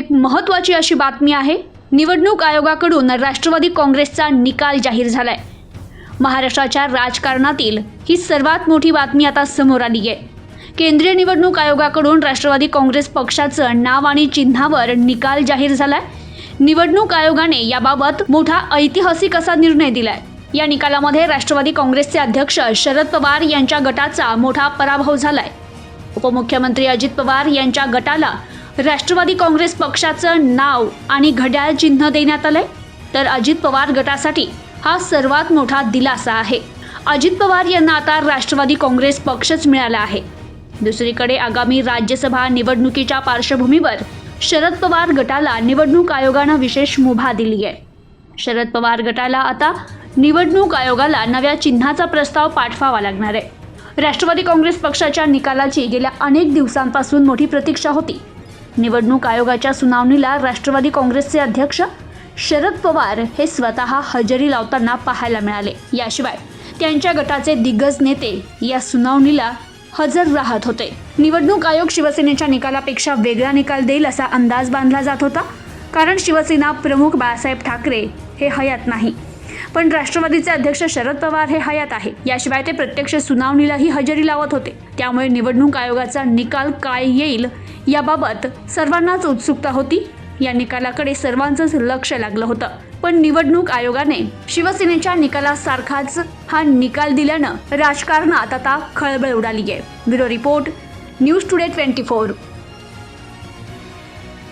एक महत्त्वाची अशी बातमी आहे. निवडणूक आयोगाकडून राष्ट्रवादी काँग्रेसचा निकाल जाहीर झालाय. महाराष्ट्राच्या राजकारणातील ही सर्वात मोठी बातमी आता समोर आली आहे. केंद्रीय निवडणूक आयोगाकडून राष्ट्रवादी काँग्रेस पक्षाचं नाव आणि चिन्हावर निकाल जाहीर झालाय. निवडणूक आयोगाने याबाबत मोठा ऐतिहासिक असा निर्णय दिलाय. या निकालामध्ये राष्ट्रवादी काँग्रेसचे अध्यक्ष शरद पवार यांच्या गटाचा मोठा पराभव झालाय. उपमुख्यमंत्री अजित पवार यांच्या गटाला राष्ट्रवादी काँग्रेस पक्षाचं नाव आणि घड्याळ चिन्ह देण्यात आलंय. तर अजित पवार गटासाठी हा सर्वात मोठा दिलासा आहे. अजित पवार यांना आता राष्ट्रवादी काँग्रेस पक्षच मिळाला आहे. दुसरीकडे आगामी राज्यसभा निवडणुकीच्या पार्श्वभूमीवर शरद पवार गटाला निवडणूक आयोगानं विशेष मुभा दिली आहे शरद पवार गटाला आता निवडणूक आयोगाला नव्या चिन्हाचा प्रस्ताव पाठवावा लागणार आहे. राष्ट्रवादी काँग्रेस पक्षाच्या निकालाची गेल्या अनेक दिवसांपासून मोठी प्रतीक्षा होती. निवडणूक आयोगाच्या सुनावणीला राष्ट्रवादी काँग्रेसचे अध्यक्ष शरद पवार हे स्वतः हजेरी लावताना पाहायला मिळाले. याशिवाय त्यांच्या गटाचे दिग्गज नेते या सुनावणीला हजर राहत होते. निवडणूक आयोग शिवसेनेच्या निकालापेक्षा वेगळा निकाल देईल असा अंदाज बांधला जात होता कारण शिवसेना प्रमुख बाळासाहेब ठाकरे हे हयात नाही. पण राष्ट्रवादीचे अध्यक्ष शरद पवार हे हयात आहे. याशिवाय ते प्रत्यक्ष सुनावणीलाही हजेरी लावत होते. त्यामुळे निवडणूक आयोगाचा निकाल काय येईल याबाबत सर्वांनाच उत्सुकता होती. या निकालाकडे सर्वांचंच लक्ष लागलं होतं. पण निवडणूक आयोगाने शिवसेनेच्या निकालासारखाच हा निकाल दिल्यानं राजकारणात आता खळबळ उडाली आहे bureau report news today twenty four.